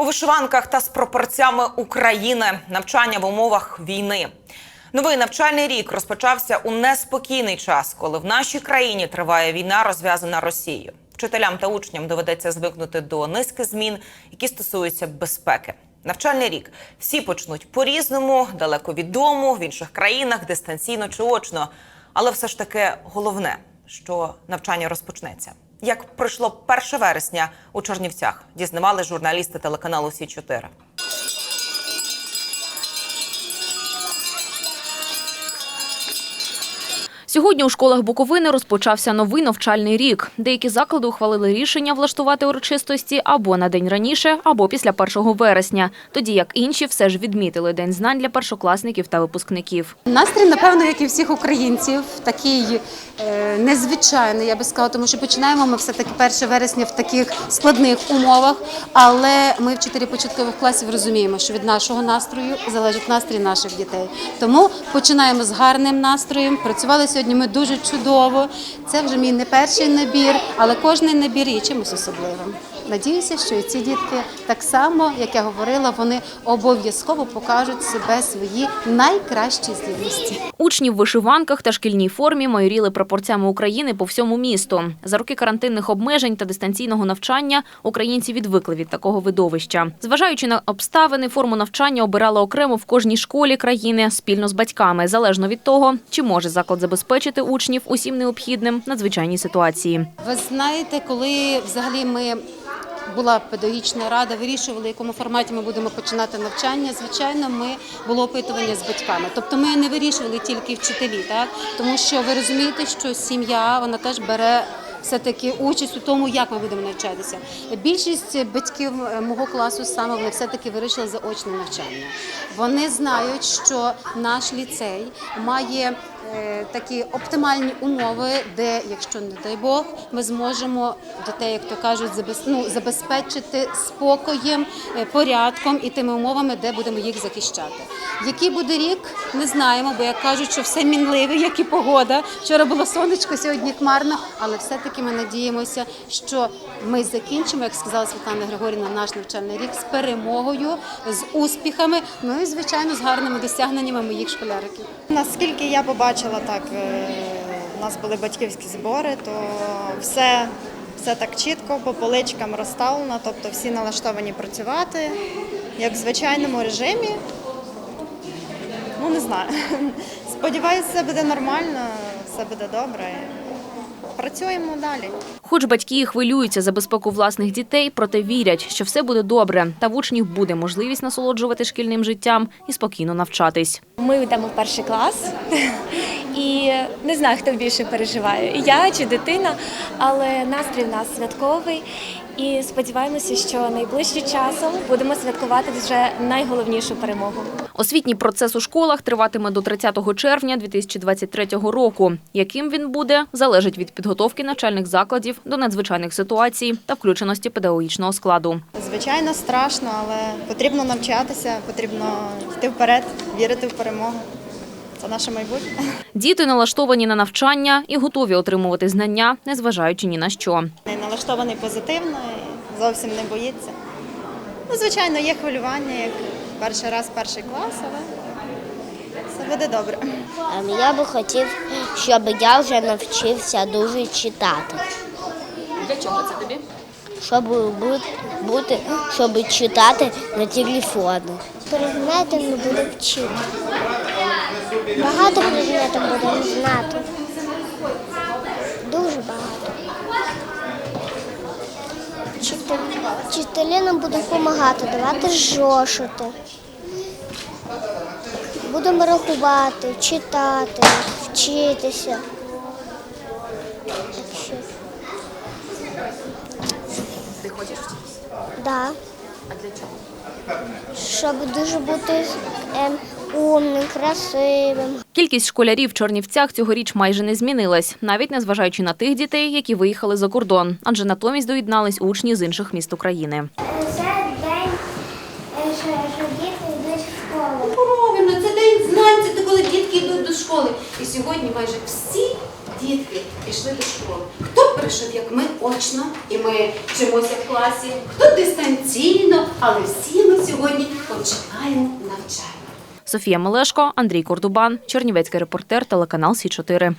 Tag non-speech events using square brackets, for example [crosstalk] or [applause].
У вишиванках та з пропорцями України навчання в умовах війни. Новий навчальний рік розпочався у неспокійний час, коли в нашій країні триває війна, розв'язана Росією. Вчителям та учням доведеться звикнути до низки змін, які стосуються безпеки. Навчальний рік всі почнуть по-різному, далеко від дому, в інших країнах, дистанційно чи очно. Але все ж таки головне, що навчання розпочнеться. Як пройшло 1 вересня у Чернівцях, дізнавали журналісти телеканалу Сі 4 Сьогодні у школах Буковини розпочався новий навчальний рік. Деякі заклади ухвалили рішення влаштувати урочистості або на день раніше, або після 1 вересня. Тоді як інші все ж відмітили день знань для першокласників та випускників. Настрій, напевно, як і всіх українців, такий е, незвичайний, я би сказала, тому що починаємо ми все-таки 1 вересня в таких складних умовах. Але ми, вчителі початкових класів, розуміємо, що від нашого настрою залежить настрій наших дітей. Тому починаємо з гарним настроєм. Працювали сьогодні ми дуже чудово. Це вже мій не перший набір, але кожний набір є чимось особливим. Надіюся, що і ці дітки так само, як я говорила, вони обов'язково покажуть себе свої найкращі здібності. Учні в вишиванках та шкільній формі майоріли прапорцями України по всьому місту. За роки карантинних обмежень та дистанційного навчання українці відвикли від такого видовища. Зважаючи на обставини, форму навчання обирали окремо в кожній школі країни спільно з батьками, залежно від того, чи може заклад забезпечити учнів усім необхідним надзвичайній ситуації. Ви знаєте, коли взагалі ми була педагогічна рада, вирішували, в якому форматі ми будемо починати навчання. Звичайно, ми було опитування з батьками. Тобто ми не вирішували тільки вчителі, так тому що ви розумієте, що сім'я вона теж бере. Все-таки участь у тому, як ми будемо навчатися. Більшість батьків е, мого класу саме вони все-таки вирішили заочне навчання. Вони знають, що наш ліцей має такі оптимальні умови, де, якщо не дай Бог, ми зможемо дітей, як то кажуть, ну, забезпечити спокоєм, е, порядком і тими умовами, де будемо їх захищати. Який буде рік, не знаємо, бо як кажуть, що все мінливе, як і погода. Вчора було сонечко, сьогодні хмарно, але все-таки ми надіємося, що ми закінчимо, як сказала Світлана Григорівна, наш навчальний рік з перемогою, з успіхами, ну і звичайно з гарними досягненнями моїх школяриків. Наскільки я побачила, так е, у нас були батьківські збори, то все, все так чітко по поличкам розставлено, тобто всі налаштовані працювати, як в звичайному режимі. Ну не знаю. [laughs] Сподіваюся, все буде нормально, все буде добре. Працюємо далі. Хоч батьки і хвилюються за безпеку власних дітей, проте вірять, що все буде добре, та в учнів буде можливість насолоджувати шкільним життям і спокійно навчатись. Ми йдемо в перший клас, і не знаю, хто більше переживає, я чи дитина, але настрій в нас святковий. І сподіваємося, що найближчим часом будемо святкувати вже найголовнішу перемогу. Освітній процес у школах триватиме до 30 червня 2023 року. Яким він буде, залежить від підготовки навчальних закладів до надзвичайних ситуацій та включеності педагогічного складу. Звичайно, страшно, але потрібно навчатися, потрібно йти вперед, вірити в перемогу. Це наше майбутнє. Діти налаштовані на навчання і готові отримувати знання, незважаючи ні на що. Налаштований позитивно, і зовсім не боїться. Ну, звичайно, є хвилювання, як перший раз, перший клас, але все буде добре. Ем, Я би хотів, щоб я вже навчився дуже читати. Для чого це тобі? Щоб бути, щоб читати на телефоні. Предмети ми будемо вчити. Багато предметів будемо знати. Дуже багато. Вчителі, вчителі нам будуть допомагати, давати зошити. Будемо рахувати, читати, вчитися. Ти хочеш вчитися? Да. А для чого? Щоб дуже бути ем, умним, красивим. Кількість школярів в Чернівцях цьогоріч майже не змінилась, навіть незважаючи на тих дітей, які виїхали за кордон, адже натомість доєднались учні з інших міст України. Це день, що діти йдуть в школу. Правильно, це день знань, це коли дітки йдуть до школи. І сьогодні майже всі дітки пішли до школи. Хто як ми очно, і ми вчимося в класі, хто дистанційно, але всі ми сьогодні починаємо навчання. Софія Мелешко, Андрій Кордубан, Чернівецький репортер, телеканал Сі 4